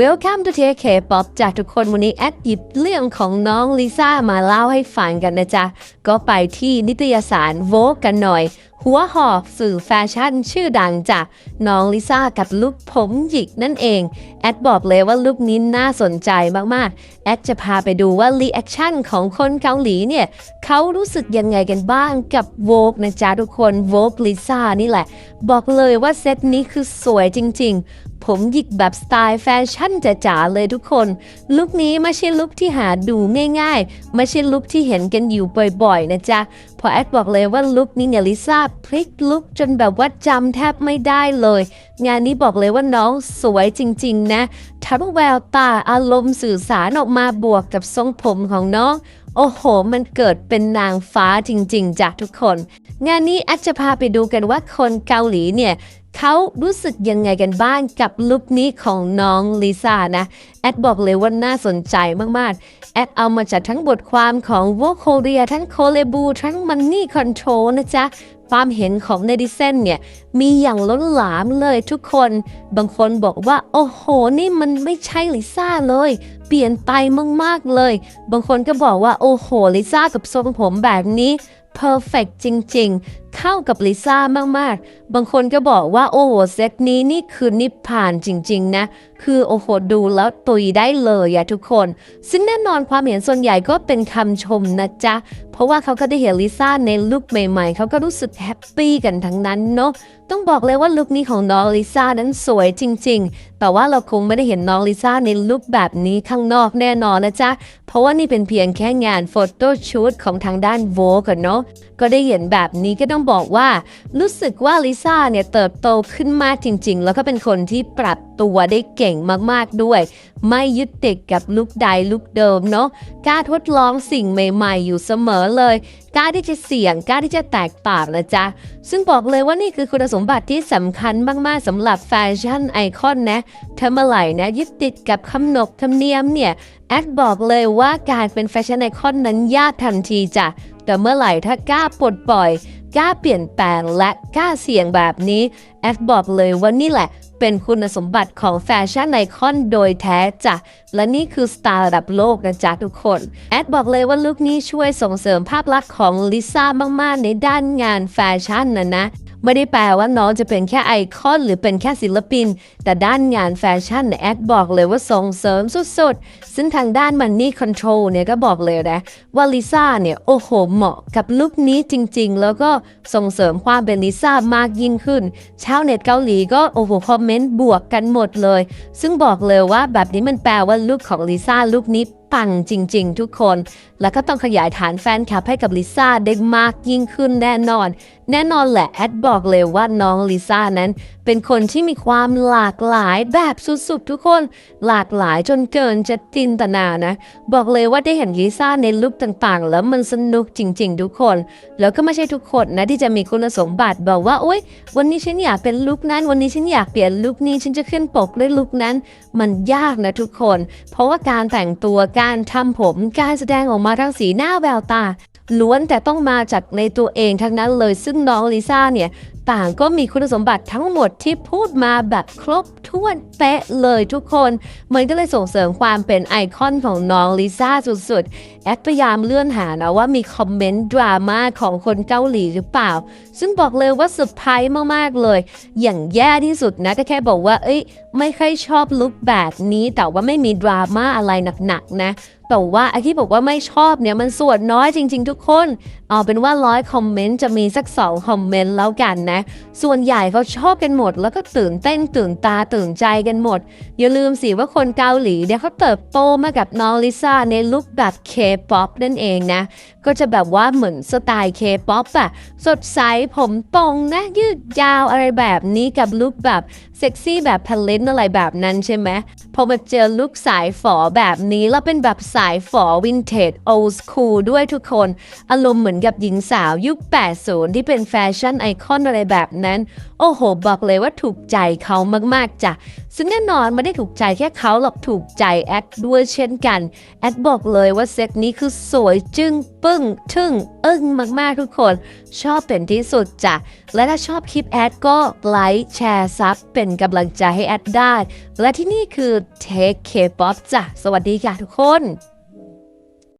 Welcome to TK Pop จากทุกคนวันนี้แอดหยิบเรื่องของน้องลิซ่ามาเล่าให้ฟังกันนะจ๊ะ ก็ไปที่นิตยสารโวกันหน่อย หัวหอกสื่อแฟชั่นชื่อดังจากน้องลิซ่ากับลุคผมหยิกนั่นเอง แอดบอกเลยว่าลุคนี้น่าสนใจมากๆ แอดจะพาไปดูว่ารีแอคชั่นของคนเกาหลีเนี่ยเขารู้สึกยังไงกันบ้างกับโวกนะจ๊ะทุกคนโวกลิซ่านี่แหละ บอกเลยว่าเซตนี้คือสวยจริงๆ ผมหยิกแบบสไตล์แฟชั่นจ๋าๆเลยทุกคน ลุคนี้ไม่ใช่ลุคที่หาดูง่ายๆ ไม่ใช่ลุคที่เห็นกันอยู่บ่อยๆ นะจ๊ะ พอแอดบอกเลยว่าลุคนี้เนี่ยลิซ่าพลิกลุคจนแบบว่าจำแทบไม่ได้เลย งานนี้บอกเลยว่าน้องสวยจริงๆนะทั้งแววตาอารมณ์สื่อสารออกมาบวกกับทรงผมของน้องโอ้โห มันเกิดเป็นนางฟ้าจริงๆจ้ะทุกคน งานนี้แอดจะพาไปดูกันว่าคนเกาหลีเนี่ย เขารู้สึกยังไงกันบ้างกับลุคนี้ของน้องลิซ่านะ แอดบอกเลยว่าน่าสนใจมากๆ แอดเอามาจากทั้งบทความของ v o c o r e a ทั้งโคเลบูทั้ง Money Control นะจ๊ะความเห็นของเนดิเซนเนี่ย มีอย่างล้นหลามเลยทุกคน บางคนบอกว่า โอ้โห นี่มันไม่ใช่ลิซ่าเลยเปลี่ยนไปมากๆเลย บางคนก็บอกว่า โอ้โห ลิซ่ากับทรงผมแบบนี้ perfect จริงๆ เข้ากับลิซ่ามากๆ บางคนก็บอกว่า โอ้โหเซตนี้นี่คือนิพพานจริงๆ นะ คือโอ้โหดูแล้วตุยได้เลยอะทุกคน ซึ่งแน่นอนความเห็นส่วนใหญ่ก็เป็นคำชมนะจ๊ะ เพราะว่าเขาก็ได้เห็นลิซ่าในลุคใหม่ๆ เขาก็รู้สึกแฮปปี้กันทั้งนั้นเนาะ ต้องบอกเลยว่าลุคนี้ของน้องลิซ่านั้นสวยจริงๆ แต่ว่าเราคงไม่ได้เห็นน้องลิซ่าในลุคแบบนี้ค่ะข้างนอกแน่นอนนะจ๊ะ เพราะว่านี่เป็นเพียงแค่งานโฟโต้ชูตของทางด้านโวกันเนาะก็ได้เห็นแบบนี้ก็ต้องบอกว่า รู้สึกว่าลิซ่าเนี่ยเติบโตขึ้นมากจริง ๆ แล้วก็เป็นคนที่ปรับตัวได้เก่งมากๆด้วย ไม่ยึดติดกับลุกใดลุกเดิมเนาะกล้าทดลองสิ่งใหม่ ๆ อยู่เสมอเลย กล้าที่จะเสี่ยงกล้าที่จะแตกต่างนะจ๊ะ ซึ่งบอกเลยว่านี่คือคุณสมบัติที่สำคัญมาก ๆสำหรับแฟชั่นไอคอนนะทำอะไรนะยึดติดกับคำนบธรรมเนียมเนี่ยแอดบอกเลยว่าการเป็นแฟชั่นไอคอนนั้นยากทันทีจ้ะแต่เมื่อไหร่ถ้ากล้าปลดปล่อยกล้าเปลี่ยนแปลงและกล้าเสี่ยงแบบนี้แอดบอกเลยว่านี่แหละ เป็นคุณสมบัติของแฟชั่นไอคอนโดยแท้จ้ะ และนี่คือสไตล์ระดับโลกนะจ๊ะทุกคน แอดบอกเลยว่าลุคนี้ช่วยส่งเสริมภาพลักษณ์ของลิซ่ามาก ๆ ในด้านงานแฟชั่นนะนะ ไม่ได้แปลว่าน้องจะเป็นแค่ไอคอน หรือเป็นแค่ศิลปิน แต่ด้านงานแฟชั่นแอดบอกเลยว่าส่งเสริมสุดๆ ซึ่งทางด้าน Money Control เนี่ยก็บอกเลยนะว่าลิซ่าเนี่ยโอ้โหเหมาะกับลุคนี้จริงๆ แล้วก็ส่งเสริมความเป็นลิซ่ามากยิ่งขึ้น ชาวเน็ตเกาหลีก็โอ้โหคอมเมนต์บวกกันหมดเลย ซึ่งบอกเลยว่าแบบนี้มันแปลว่าลุคของลิซ่าลุคนี้ ปังจริง ๆ ทุกคน แล้วก็ต้องขยายฐานแฟนคลับให้กับลิซ่าได้มากยิ่งขึ้นแน่นอน แน่นอนแหละแอดบอกเลยว่าน้องลิซ่านั้น เป็นคนที่มีความหลากหลายแบบสุดๆ ทุกคน หลากหลายจนเกินจะจินตนานะ บอกเลยว่าได้เห็นลิซ่าในลุคต่างๆ แล้วมันสนุกจริง ๆ ทุกคน แล้วก็ไม่ใช่ทุกคนนะที่จะมีคุณสมบัติบอกว่าโอ๊ยวันนี้ฉันอยากเป็นลุคนั้น วันนี้ฉันอยากเปลี่ยนลุคนี้ฉันจะขึ้นปกด้วยลุคนั้น มันยากนะทุกคน เพราะว่าการแต่งตัวการการทำผม การแสดงออกมาทั้งสีหน้าแววตาล้วนแต่ต้องมาจากในตัวเองทั้งนั้นเลยซึ่งน้องลิซ่าเนี่ยต่างก็มีคุณสมบัติทั้งหมดที่พูดมาแบบครบถ้วนเป๊ะเลยทุกคน มันก็เลยส่งเสริมความเป็นไอคอนของน้องลิซ่าสุดๆ แอดพยายามเลื่อนหานะว่ามีคอมเมนต์ดราม่าของคนเกาหลีหรือเปล่า ซึ่งบอกเลยว่าเซอร์ไพรส์มากๆเลย อย่างแย่ที่สุดนะก็แค่บอกว่า เอ้ย ไม่ค่อยชอบลุคแบบนี้แต่ว่าไม่มีดราม่าอะไรหนักๆนะแต่ว่าไอ้ที่บอกว่าไม่ชอบเนี่ยมันส่วนน้อยจริง ๆ ทุกคน เอาเป็นว่าร้อยคอมเมนต์จะมีสักสองคอมเมนต์แล้วกันนะส่วนใหญ่เขาชอบกันหมด แล้วก็ตื่นเต้นตื่นตาตื่นใจกันหมด อย่าลืมสิว่าคนเกาหลีเนี่ยเขาเติบโตมากับน้องลิซ่าในลุคแบบ K-POP นั่นเองนะ ก็จะแบบว่าเหมือนสไตล์ K-POP อะสดใสผมตรงนะยืดยาวอะไรแบบนี้กับลุคแบบเซ็กซี่แบบพลนอะไรแบบนั้นใช่ไหมพอมาเจอลุคสายฝอแบบนี้แล้วเป็นแบบสายฝอวินเทจโอ d สคูลด้วยทุกคน อารมณ์เหมือนกับหญิงสาวยุค 80 ที่เป็นแฟชั่นไอคอนอะไรแบบนั้น โอ้โห บอกเลยว่าถูกใจเขามากๆจ้ะซึ่งแน่นอนไม่ได้ถูกใจแค่เขาหรอกถูกใจแอดด้วยเช่นกัน แอดบอกเลยว่าเซตนี้คือสวยจึ้งปึ้งทึ่งอึ้งมากๆทุกคน ชอบเป็นที่สุดจ้ะและถ้าชอบคลิปแอดก็ไลค์แชร์ซับเป็นกำลังใจให้แอดได้ และที่นี่คือ Take K-POP จ้ะสวัสดีค่ะทุกคน